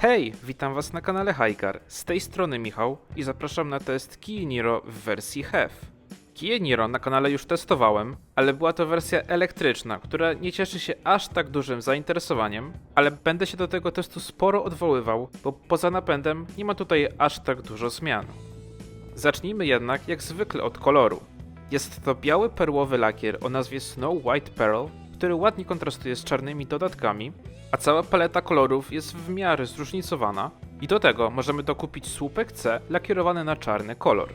Hej, witam was na kanale Highcar. Z tej strony Michał i zapraszam na test Kia Niro w wersji HEV. Kia Niro na kanale już testowałem, ale była to wersja elektryczna, która nie cieszy się aż tak dużym zainteresowaniem, ale będę się do tego testu sporo odwoływał, bo poza napędem nie ma tutaj aż tak dużo zmian. Zacznijmy jednak jak zwykle od koloru. Jest to biały perłowy lakier o nazwie Snow White Pearl, który ładnie kontrastuje z czarnymi dodatkami, a cała paleta kolorów jest w miarę zróżnicowana i do tego możemy dokupić słupek C lakierowany na czarny kolor.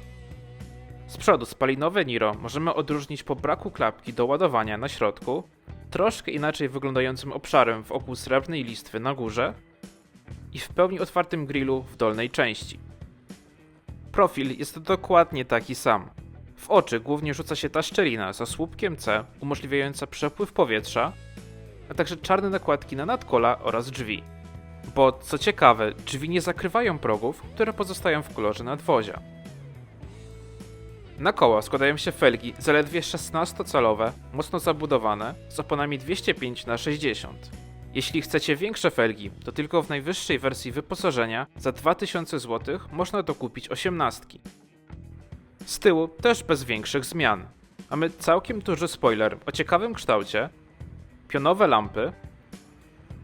Z przodu spalinowe Niro możemy odróżnić po braku klapki do ładowania na środku, troszkę inaczej wyglądającym obszarem wokół srebrnej listwy na górze i w pełni otwartym grillu w dolnej części. Profil jest dokładnie taki sam. W oczy głównie rzuca się ta szczelina za słupkiem C, umożliwiająca przepływ powietrza, a także czarne nakładki na nadkola oraz drzwi. Bo co ciekawe, drzwi nie zakrywają progów, które pozostają w kolorze nadwozia. Na koła składają się felgi zaledwie 16-calowe, mocno zabudowane, z oponami 205 na 60 Jeśli chcecie większe felgi, to tylko w najwyższej wersji wyposażenia za 2000 zł można dokupić 18. Z tyłu też bez większych zmian. Mamy całkiem duży spoiler o ciekawym kształcie, pionowe lampy,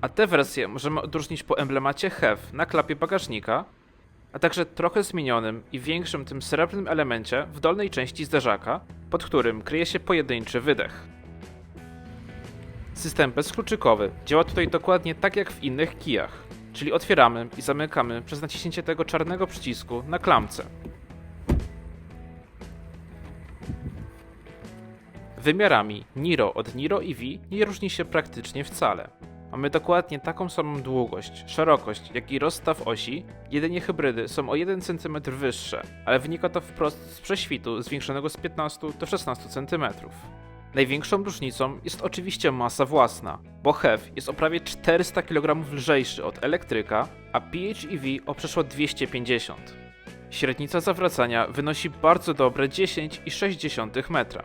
a te wersje możemy odróżnić po emblemacie HEV na klapie bagażnika, a także trochę zmienionym i większym tym srebrnym elemencie w dolnej części zderzaka, pod którym kryje się pojedynczy wydech. System bezkluczykowy działa tutaj dokładnie tak jak w innych kijach, czyli otwieramy i zamykamy przez naciśnięcie tego czarnego przycisku na klamce. Wymiarami Niro od Niro EV nie różni się praktycznie wcale. Mamy dokładnie taką samą długość, szerokość, jak i rozstaw osi, jedynie hybrydy są o 1 cm wyższe, ale wynika to wprost z prześwitu zwiększonego z 15 do 16 cm. Największą różnicą jest oczywiście masa własna, bo HEV jest o prawie 400 kg lżejszy od elektryka, a PHEV o przeszło 250. Średnica zawracania wynosi bardzo dobre 10,6 metra.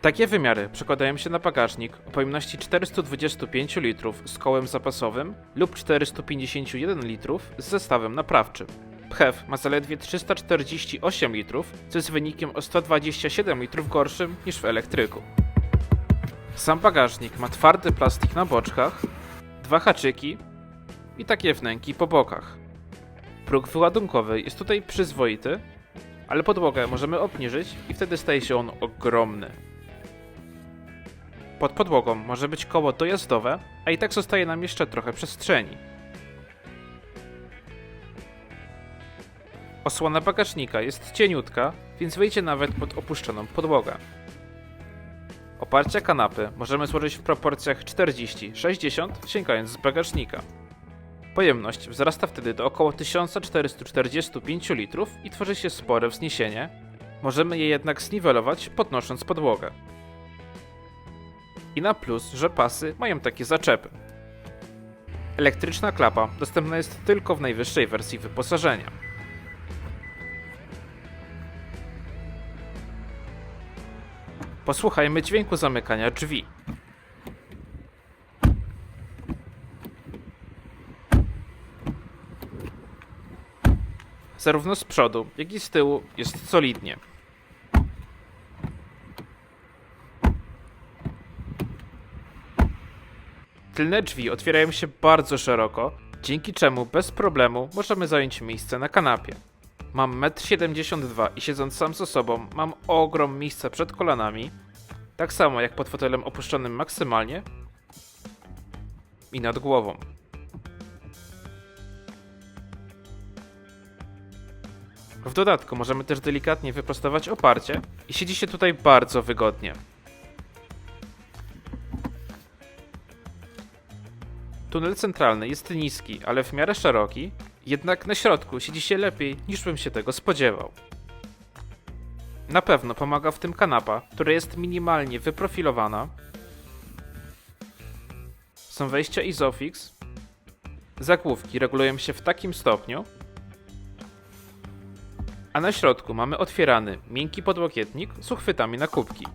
Takie wymiary przekładają się na bagażnik o pojemności 425 litrów z kołem zapasowym lub 451 litrów z zestawem naprawczym. PHEV ma zaledwie 348 litrów, co jest wynikiem o 127 litrów gorszym niż w elektryku. Sam bagażnik ma twardy plastik na boczkach, dwa haczyki i takie wnęki po bokach. Próg wyładunkowy jest tutaj przyzwoity, ale podłogę możemy obniżyć i wtedy staje się on ogromny. Pod podłogą może być koło dojazdowe, a i tak zostaje nam jeszcze trochę przestrzeni. Osłona bagażnika jest cieniutka, więc wyjdzie nawet pod opuszczoną podłogę. Oparcia kanapy możemy złożyć w proporcjach 40-60, sięgając z bagażnika. Pojemność wzrasta wtedy do około 1445 litrów i tworzy się spore wzniesienie. Możemy je jednak zniwelować podnosząc podłogę. I na plus, że pasy mają takie zaczepy. Elektryczna klapa dostępna jest tylko w najwyższej wersji wyposażenia. Posłuchajmy dźwięku zamykania drzwi. Zarówno z przodu, jak i z tyłu jest solidnie. Tylne drzwi otwierają się bardzo szeroko, dzięki czemu bez problemu możemy zająć miejsce na kanapie. Mam 1,72 m i siedząc sam ze sobą mam ogrom miejsca przed kolanami, tak samo jak pod fotelem opuszczonym maksymalnie i nad głową. W dodatku możemy też delikatnie wyprostować oparcie i siedzi się tutaj bardzo wygodnie. Tunel centralny jest niski, ale w miarę szeroki, jednak na środku siedzi się lepiej niż bym się tego spodziewał. Na pewno pomaga w tym kanapa, która jest minimalnie wyprofilowana. Są wejścia Isofix. Zagłówki regulują się w takim stopniu, A na środku mamy otwierany, miękki podłokietnik z uchwytami na kubki.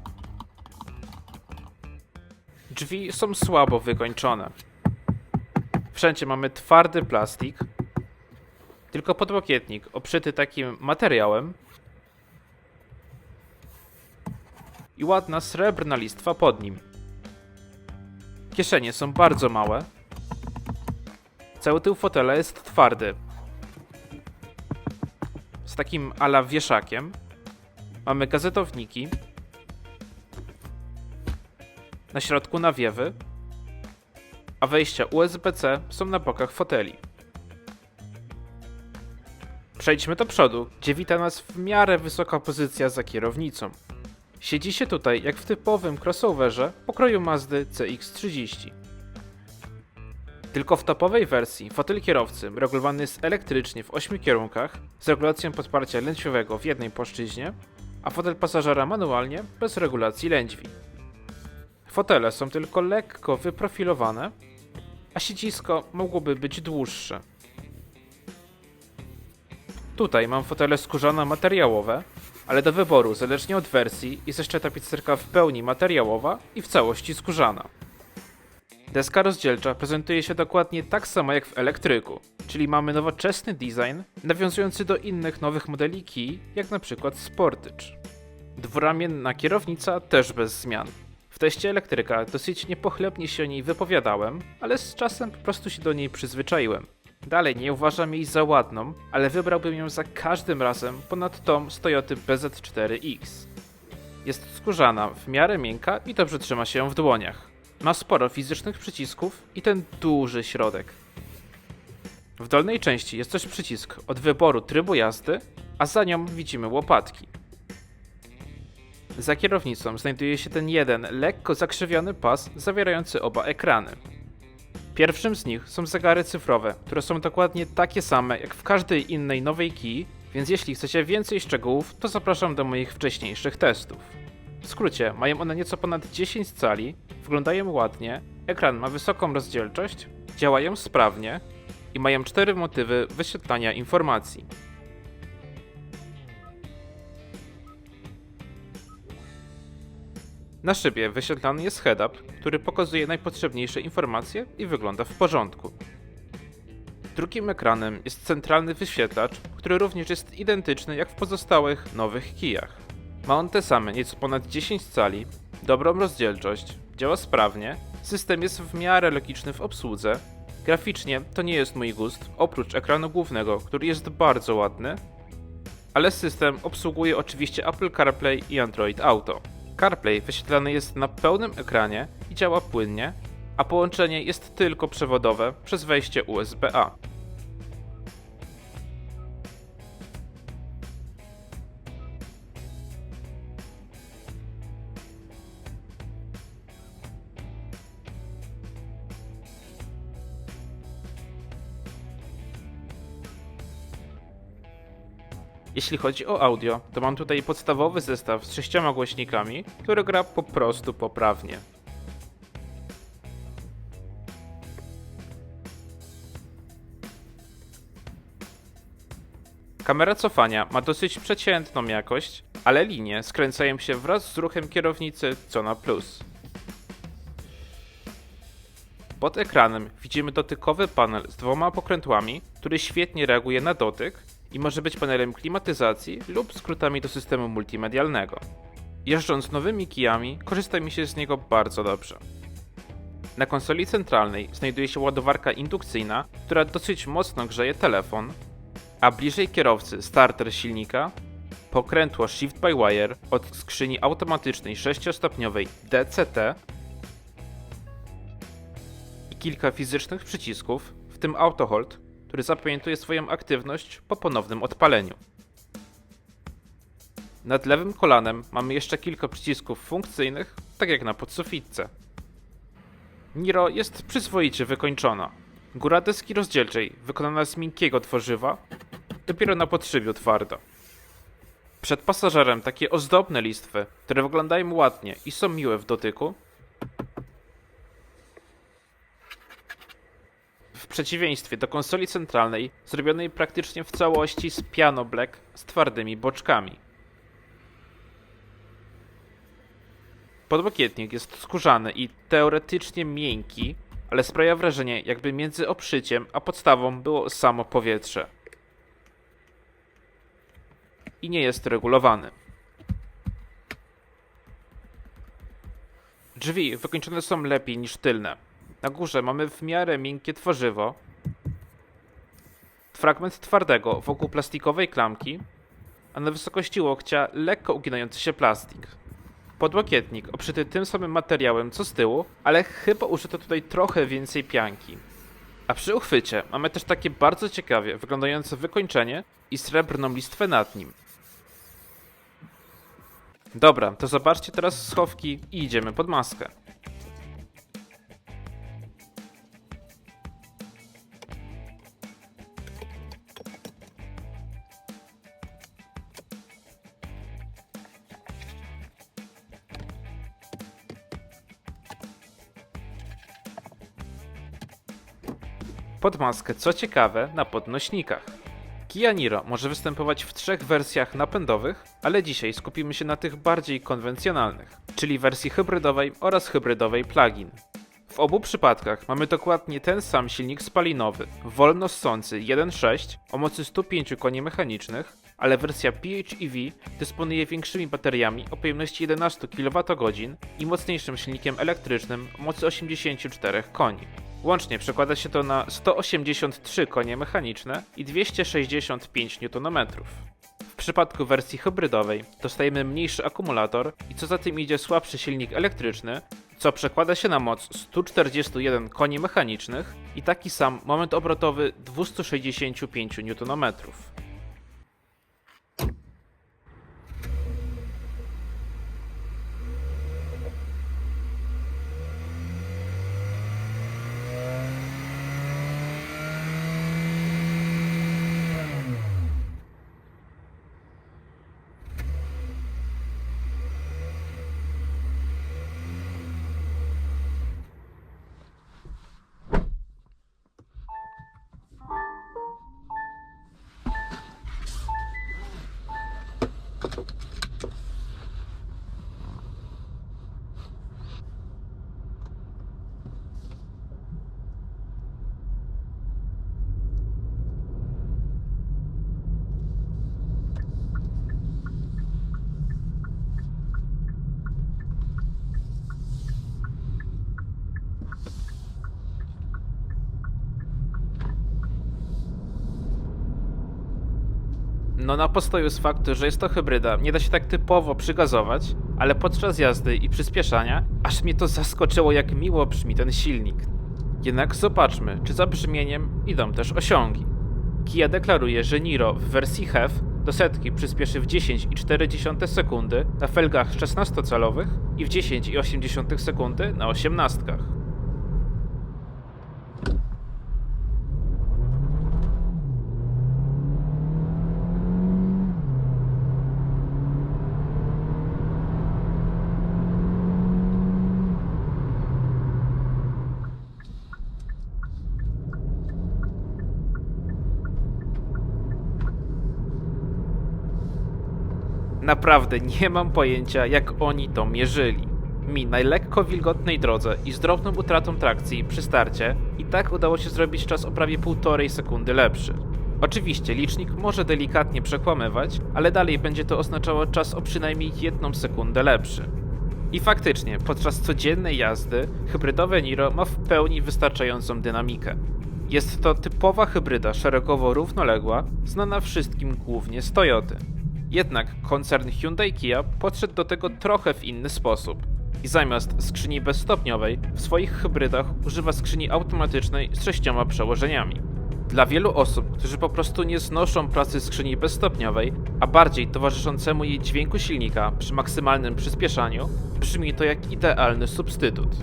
Drzwi są słabo wykończone. Wszędzie mamy twardy plastik, tylko podłokietnik obszyty takim materiałem i ładna srebrna listwa pod nim. Kieszenie są bardzo małe. Cały tył fotela jest twardy. Z takim ala wieszakiem. Mamy gazetowniki. Na środku nawiewy. A wejścia USB-C są na bokach foteli. Przejdźmy do przodu, gdzie wita nas w miarę wysoka pozycja za kierownicą. Siedzi się tutaj jak w typowym crossoverze pokroju Mazdy CX-30. Tylko w topowej wersji fotel kierowcy regulowany jest elektrycznie w 8 kierunkach z regulacją podparcia lędźwiowego w jednej płaszczyźnie, a fotel pasażera manualnie bez regulacji lędźwi. Fotele są tylko lekko wyprofilowane, a siedzisko mogłoby być dłuższe. Tutaj mam fotele skórzane materiałowe, ale do wyboru, zależnie od wersji, jest jeszcze tapicerka w pełni materiałowa i w całości skórzana. Deska rozdzielcza prezentuje się dokładnie tak samo jak w elektryku, czyli mamy nowoczesny design nawiązujący do innych nowych modeli Key, jak na przykład Sportage. Dwuramienna kierownica też bez zmian. W teście elektryka dosyć niepochlebnie się o niej wypowiadałem, ale z czasem po prostu się do niej przyzwyczaiłem. Dalej nie uważam jej za ładną, ale wybrałbym ją za każdym razem ponad tą z Toyoty BZ4X. Jest skórzana, w miarę miękka i dobrze trzyma się w dłoniach. Ma sporo fizycznych przycisków i ten duży środek. W dolnej części jest też przycisk od wyboru trybu jazdy, a za nią widzimy łopatki. Za kierownicą znajduje się ten jeden lekko zakrzywiony pas zawierający oba ekrany. Pierwszym z nich są zegary cyfrowe, które są dokładnie takie same jak w każdej innej nowej key, więc jeśli chcecie więcej szczegółów, to zapraszam do moich wcześniejszych testów. W skrócie, mają one nieco ponad 10 cali, wyglądają ładnie, ekran ma wysoką rozdzielczość, działają sprawnie i mają cztery motywy wyświetlania informacji. Na szybie wyświetlany jest head-up, który pokazuje najpotrzebniejsze informacje i wygląda w porządku. Drugim ekranem jest centralny wyświetlacz, który również jest identyczny jak w pozostałych nowych kijach. Ma on te same, nieco ponad 10 cali, dobrą rozdzielczość, działa sprawnie, system jest w miarę logiczny w obsłudze. Graficznie to nie jest mój gust, oprócz ekranu głównego, który jest bardzo ładny, ale system obsługuje oczywiście Apple CarPlay i Android Auto. CarPlay wyświetlany jest na pełnym ekranie i działa płynnie, a połączenie jest tylko przewodowe przez wejście USB-A. Jeśli chodzi o audio, to mam tutaj podstawowy zestaw z sześcioma głośnikami, który gra po prostu poprawnie. Kamera cofania ma dosyć przeciętną jakość, ale linie skręcają się wraz z ruchem kierownicy co na plus. Pod ekranem widzimy dotykowy panel z dwoma pokrętłami, który świetnie reaguje na dotyk i może być panelem klimatyzacji lub skrótami do systemu multimedialnego. Jeżdżąc nowymi kijami, korzysta mi się z niego bardzo dobrze. Na konsoli centralnej znajduje się ładowarka indukcyjna, która dosyć mocno grzeje telefon, a bliżej kierowcy starter silnika, pokrętło Shift by Wire od skrzyni automatycznej 6-stopniowej DCT i kilka fizycznych przycisków, w tym Auto Hold, który zapamiętuje swoją aktywność po ponownym odpaleniu. Nad lewym kolanem mamy jeszcze kilka przycisków funkcyjnych, tak jak na podsufitce. Niro jest przyzwoicie wykończona. Góra deski rozdzielczej, wykonana z miękkiego tworzywa, dopiero na podszybiu twarda. Przed pasażerem takie ozdobne listwy, które wyglądają ładnie i są miłe w dotyku. W przeciwieństwie do konsoli centralnej, zrobionej praktycznie w całości z piano black z twardymi boczkami. Podłokietnik jest skórzany i teoretycznie miękki, ale sprawia wrażenie, jakby między obszyciem a podstawą było samo powietrze. I nie jest regulowany. Drzwi wykończone są lepiej niż tylne. Na górze mamy w miarę miękkie tworzywo, fragment twardego wokół plastikowej klamki, a na wysokości łokcia lekko uginający się plastik. Podłokietnik obszyty tym samym materiałem co z tyłu, ale chyba użyto tutaj trochę więcej pianki. A przy uchwycie mamy też takie bardzo ciekawie wyglądające wykończenie i srebrną listwę nad nim. Dobra, to zobaczcie teraz schowki i idziemy pod maskę. Co ciekawe, na podnośnikach. Kia Niro może występować w trzech wersjach napędowych, ale dzisiaj skupimy się na tych bardziej konwencjonalnych, czyli wersji hybrydowej oraz hybrydowej plug-in. W obu przypadkach mamy dokładnie ten sam silnik spalinowy, wolno ssący 1.6 o mocy 105 koni mechanicznych, ale wersja PHEV dysponuje większymi bateriami o pojemności 11 kWh i mocniejszym silnikiem elektrycznym o mocy 84 koni. Łącznie przekłada się to na 183 konie mechaniczne i 265 Nm. W przypadku wersji hybrydowej dostajemy mniejszy akumulator i co za tym idzie słabszy silnik elektryczny, co przekłada się na moc 141 koni mechanicznych i taki sam moment obrotowy 265 Nm. No na postoju z faktu, że jest to hybryda, nie da się tak typowo przygazować, ale podczas jazdy i przyspieszania, aż mnie to zaskoczyło jak miło brzmi ten silnik. Jednak zobaczmy, czy za brzmieniem idą też osiągi. Kia deklaruje, że Niro w wersji HEV do setki przyspieszy w 10,4 sekundy na felgach 16-calowych i w 10,8 sekundy na 18. Naprawdę nie mam pojęcia, jak oni to mierzyli. Mi na lekko wilgotnej drodze i z drobną utratą trakcji przy starcie i tak udało się zrobić czas o prawie półtorej sekundy lepszy. Oczywiście licznik może delikatnie przekłamywać, ale dalej będzie to oznaczało czas o przynajmniej jedną sekundę lepszy. I faktycznie, podczas codziennej jazdy hybrydowe Niro ma w pełni wystarczającą dynamikę. Jest to typowa hybryda szeregowo równoległa, znana wszystkim głównie z Toyoty. Jednak koncern Hyundai Kia podszedł do tego trochę w inny sposób. I zamiast skrzyni bezstopniowej, w swoich hybrydach używa skrzyni automatycznej z sześcioma przełożeniami. Dla wielu osób, którzy po prostu nie znoszą pracy skrzyni bezstopniowej, a bardziej towarzyszącemu jej dźwięku silnika przy maksymalnym przyspieszaniu, brzmi to jak idealny substytut.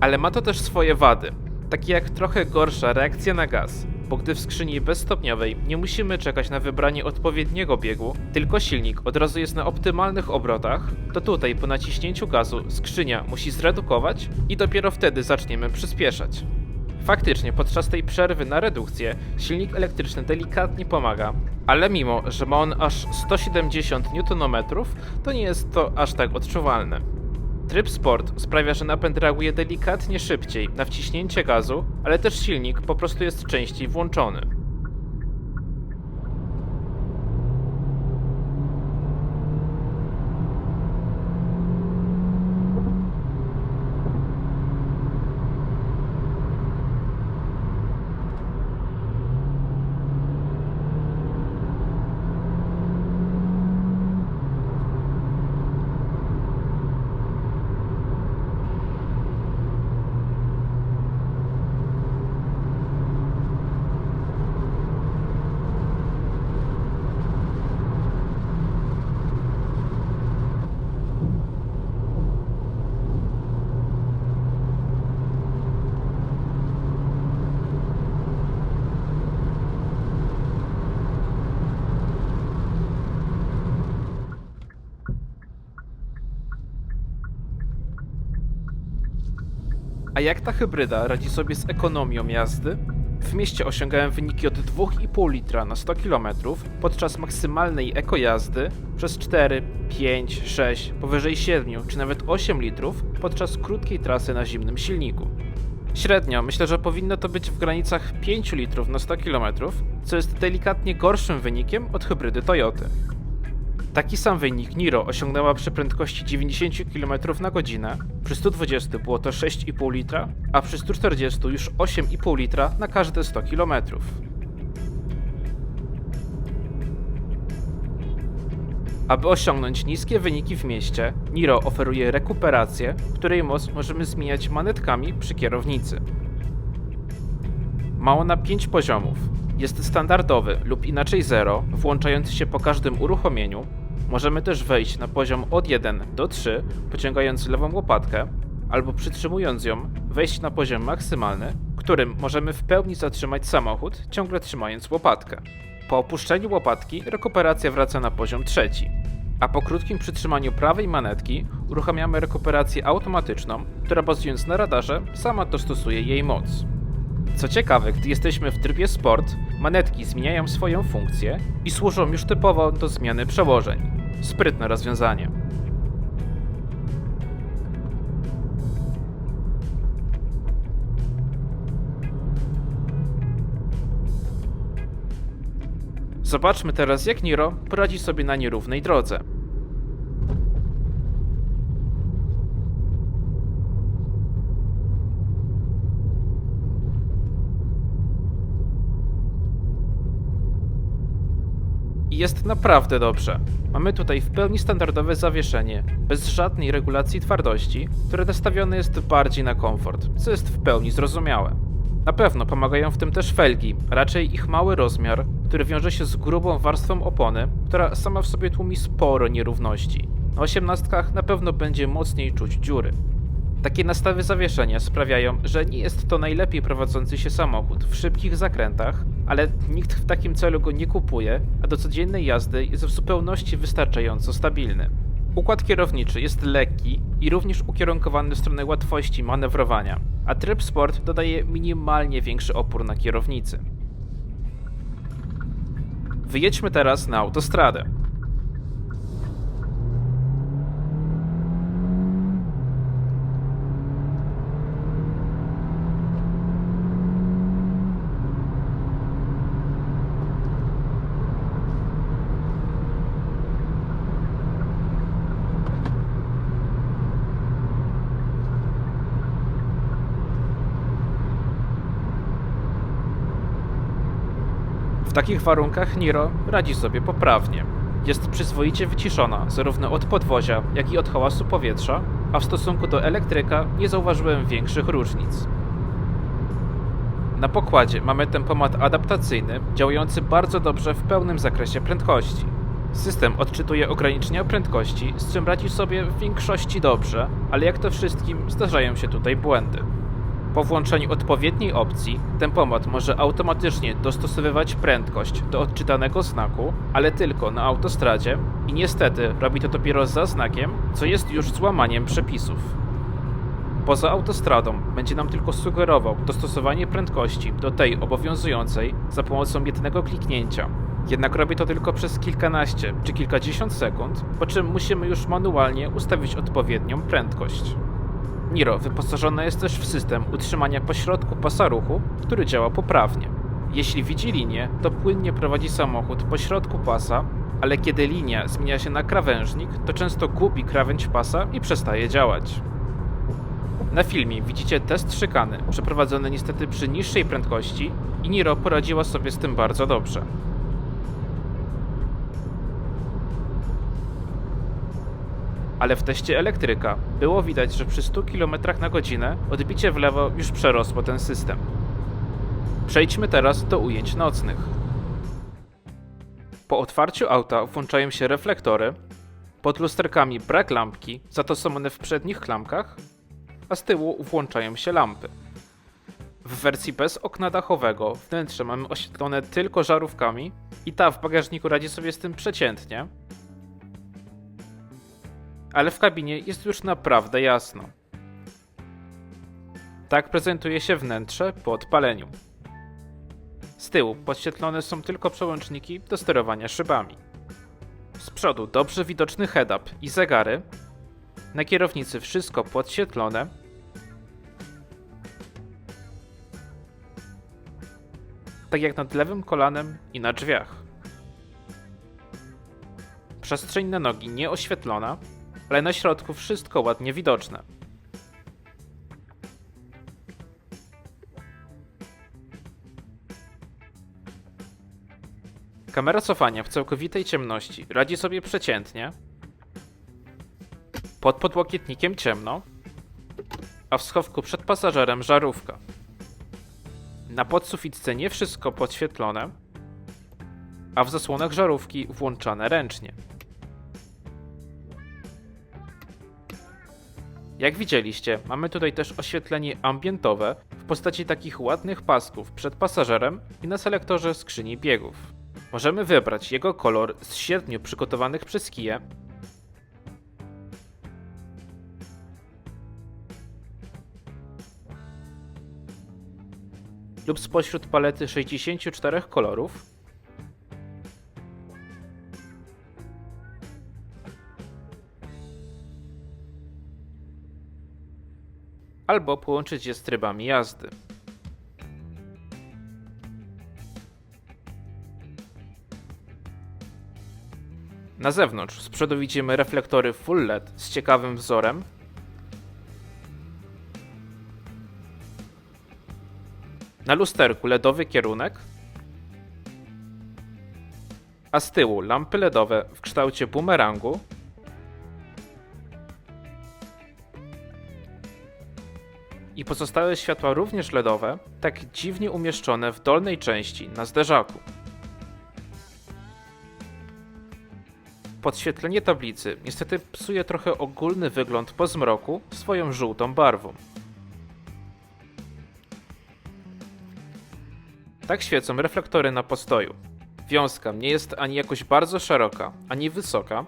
Ale ma to też swoje wady, takie jak trochę gorsza reakcja na gaz, bo gdy w skrzyni bezstopniowej nie musimy czekać na wybranie odpowiedniego biegu, tylko silnik od razu jest na optymalnych obrotach, to tutaj po naciśnięciu gazu skrzynia musi zredukować i dopiero wtedy zaczniemy przyspieszać. Faktycznie, podczas tej przerwy na redukcję silnik elektryczny delikatnie pomaga, ale mimo, że ma on aż 170 Nm, to nie jest to aż tak odczuwalne. Tryb Sport sprawia, że napęd reaguje delikatnie szybciej na wciśnięcie gazu, ale też silnik po prostu jest częściej włączony. A jak ta hybryda radzi sobie z ekonomią jazdy? W mieście osiągałem wyniki od 2,5 litra na 100 km podczas maksymalnej ekojazdy przez 4, 5, 6, powyżej 7 czy nawet 8 litrów podczas krótkiej trasy na zimnym silniku. Średnio myślę, że powinno to być w granicach 5 litrów na 100 km, co jest delikatnie gorszym wynikiem od hybrydy Toyoty. Taki sam wynik Niro osiągnęła przy prędkości 90 km na godzinę, przy 120 było to 6,5 litra, a przy 140 już 8,5 litra na każde 100 km. Aby osiągnąć niskie wyniki w mieście, Niro oferuje rekuperację, której moc możemy zmieniać manetkami przy kierownicy. Ma ona 5 poziomów. Jest standardowy lub inaczej 0, włączający się po każdym uruchomieniu. Możemy też wejść na poziom od 1 do 3, pociągając lewą łopatkę, albo przytrzymując ją, wejść na poziom maksymalny, którym możemy w pełni zatrzymać samochód, ciągle trzymając łopatkę. Po opuszczeniu łopatki rekuperacja wraca na poziom trzeci. A po krótkim przytrzymaniu prawej manetki uruchamiamy rekuperację automatyczną, która bazując na radarze sama dostosuje jej moc. Co ciekawe, gdy jesteśmy w trybie sport, manetki zmieniają swoją funkcję i służą już typowo do zmiany przełożeń. Sprytne rozwiązanie. Zobaczmy teraz, jak Niro poradzi sobie na nierównej drodze. I jest naprawdę dobrze. Mamy tutaj w pełni standardowe zawieszenie, bez żadnej regulacji twardości, które nastawione jest bardziej na komfort, co jest w pełni zrozumiałe. Na pewno pomagają w tym też felgi, raczej ich mały rozmiar, który wiąże się z grubą warstwą opony, która sama w sobie tłumi sporo nierówności. Na osiemnastkach na pewno będzie mocniej czuć dziury. Takie nastawy zawieszenia sprawiają, że nie jest to najlepiej prowadzący się samochód w szybkich zakrętach, ale nikt w takim celu go nie kupuje, a do codziennej jazdy jest w zupełności wystarczająco stabilny. Układ kierowniczy jest lekki i również ukierunkowany w stronę łatwości manewrowania, a tryb sport dodaje minimalnie większy opór na kierownicy. Wyjedźmy teraz na autostradę. W takich warunkach Niro radzi sobie poprawnie. Jest przyzwoicie wyciszona zarówno od podwozia, jak i od hałasu powietrza, a w stosunku do elektryka nie zauważyłem większych różnic. Na pokładzie mamy tempomat adaptacyjny, działający bardzo dobrze w pełnym zakresie prędkości. System odczytuje ograniczenia prędkości, z czym radzi sobie w większości dobrze, ale jak to wszystkim zdarzają się tutaj błędy. Po włączeniu odpowiedniej opcji, tempomat może automatycznie dostosowywać prędkość do odczytanego znaku, ale tylko na autostradzie i niestety robi to dopiero za znakiem, co jest już złamaniem przepisów. poza autostradą będzie nam tylko sugerował dostosowanie prędkości do tej obowiązującej za pomocą jednego kliknięcia. Jednak robi to tylko przez kilkanaście czy kilkadziesiąt sekund, po czym musimy już manualnie ustawić odpowiednią prędkość. Niro wyposażone jest też w system utrzymania pośrodku pasa ruchu, który działa poprawnie. Jeśli widzi linię, to płynnie prowadzi samochód po środku pasa, ale kiedy linia zmienia się na krawężnik, to często gubi krawędź pasa i przestaje działać. Na filmie widzicie test szykany, przeprowadzony niestety przy niższej prędkości i Niro poradziła sobie z tym bardzo dobrze. Ale w teście elektryka było widać, że przy 100 km na godzinę odbicie w lewo już przerosło ten system. Przejdźmy teraz do ujęć nocnych. Po otwarciu auta włączają się reflektory, pod lusterkami brak lampki, za to są one w przednich klamkach, a z tyłu włączają się lampy. W wersji bez okna dachowego wnętrze mamy oświetlone tylko żarówkami i ta w bagażniku radzi sobie z tym przeciętnie, ale w kabinie jest już naprawdę jasno. Tak prezentuje się wnętrze po odpaleniu. Z tyłu podświetlone są tylko przełączniki do sterowania szybami. Z przodu dobrze widoczny head-up i zegary. Na kierownicy wszystko podświetlone. Tak jak nad lewym kolanem i na drzwiach. Przestrzeń na nogi nieoświetlona, ale na środku wszystko ładnie widoczne. Kamera cofania w całkowitej ciemności radzi sobie przeciętnie. Pod podłokietnikiem ciemno, a w schowku przed pasażerem żarówka. Na podsufitce nie wszystko podświetlone, a w zasłonach żarówki włączane ręcznie. Jak widzieliście, mamy tutaj też oświetlenie ambientowe w postaci takich ładnych pasków przed pasażerem i na selektorze skrzyni biegów. Możemy wybrać jego kolor z siedmiu przygotowanych przez Kiję. lub spośród palety 64 kolorów, albo połączyć je z trybami jazdy. Na zewnątrz z przodu widzimy reflektory full LED z ciekawym wzorem. Na lusterku LEDowy kierunek, a z tyłu lampy LEDowe w kształcie bumerangu i pozostałe światła również LEDowe, tak dziwnie umieszczone w dolnej części na zderzaku. Podświetlenie tablicy niestety psuje trochę ogólny wygląd po zmroku swoją żółtą barwą. Tak świecą reflektory na postoju. Wiązka nie jest ani jakoś bardzo szeroka, ani wysoka.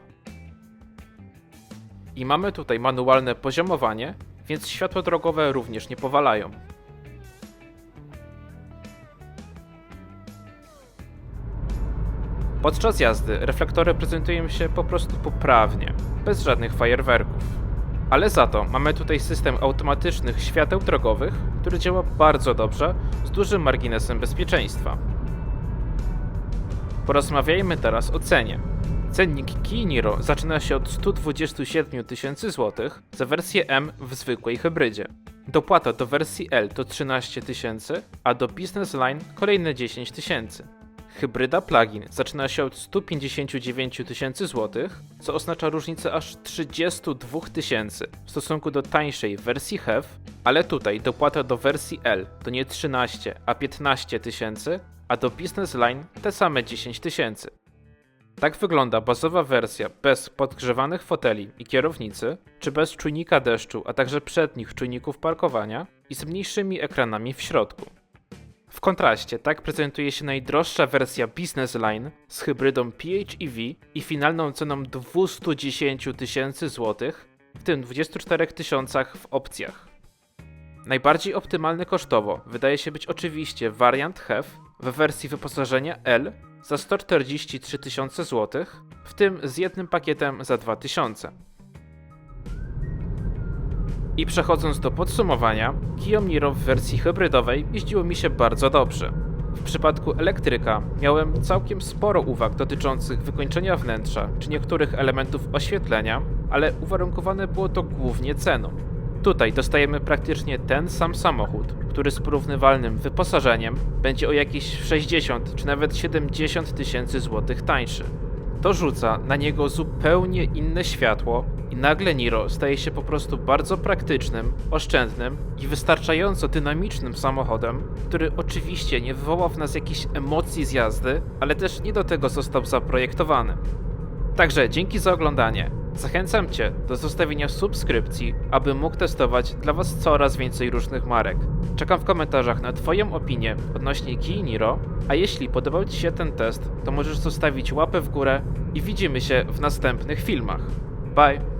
I mamy tutaj manualne poziomowanie, więc światła drogowe również nie powalają. Podczas jazdy reflektory prezentują się po prostu poprawnie, bez żadnych fajerwerków. Ale za to mamy tutaj system automatycznych świateł drogowych, który działa bardzo dobrze, z dużym marginesem bezpieczeństwa. Porozmawiajmy teraz o cenie. Cennik Kia Niro zaczyna się od 127 tysięcy złotych za wersję M w zwykłej hybrydzie. Dopłata do wersji L to 13 tysięcy, a do Business Line kolejne 10 tysięcy. Hybryda plug-in zaczyna się od 159 tysięcy złotych, co oznacza różnicę aż 32 tysięcy w stosunku do tańszej wersji HEV, ale tutaj dopłata do wersji L to nie 13, a 15 tysięcy, a do Business Line te same 10 tysięcy. Tak wygląda bazowa wersja bez podgrzewanych foteli i kierownicy, czy bez czujnika deszczu, a także przednich czujników parkowania i z mniejszymi ekranami w środku. W kontraście tak prezentuje się najdroższa wersja Business Line z hybrydą PHEV i finalną ceną 210 tysięcy złotych, w tym 24 tysiącach w opcjach. Najbardziej optymalny kosztowo wydaje się być oczywiście wariant HEV w wersji wyposażenia L za 143 tysiące złotych, w tym z jednym pakietem za 2000. I przechodząc do podsumowania, Kia Niro w wersji hybrydowej jeździło mi się bardzo dobrze. W przypadku elektryka miałem całkiem sporo uwag dotyczących wykończenia wnętrza czy niektórych elementów oświetlenia, ale uwarunkowane było to głównie ceną. Tutaj dostajemy praktycznie ten sam samochód, który z porównywalnym wyposażeniem będzie o jakieś 60 czy nawet 70 tysięcy złotych tańszy. To rzuca na niego zupełnie inne światło i nagle Niro staje się po prostu bardzo praktycznym, oszczędnym i wystarczająco dynamicznym samochodem, który oczywiście nie wywoła w nas jakichś emocji z jazdy, ale też nie do tego został zaprojektowany. Także dzięki za oglądanie. Zachęcam Cię do zostawienia subskrypcji, aby mógł testować dla Was coraz więcej różnych marek. Czekam w komentarzach na Twoją opinię odnośnie Kii Niro, a jeśli podobał Ci się ten test, to możesz zostawić łapę w górę i widzimy się w następnych filmach. Bye!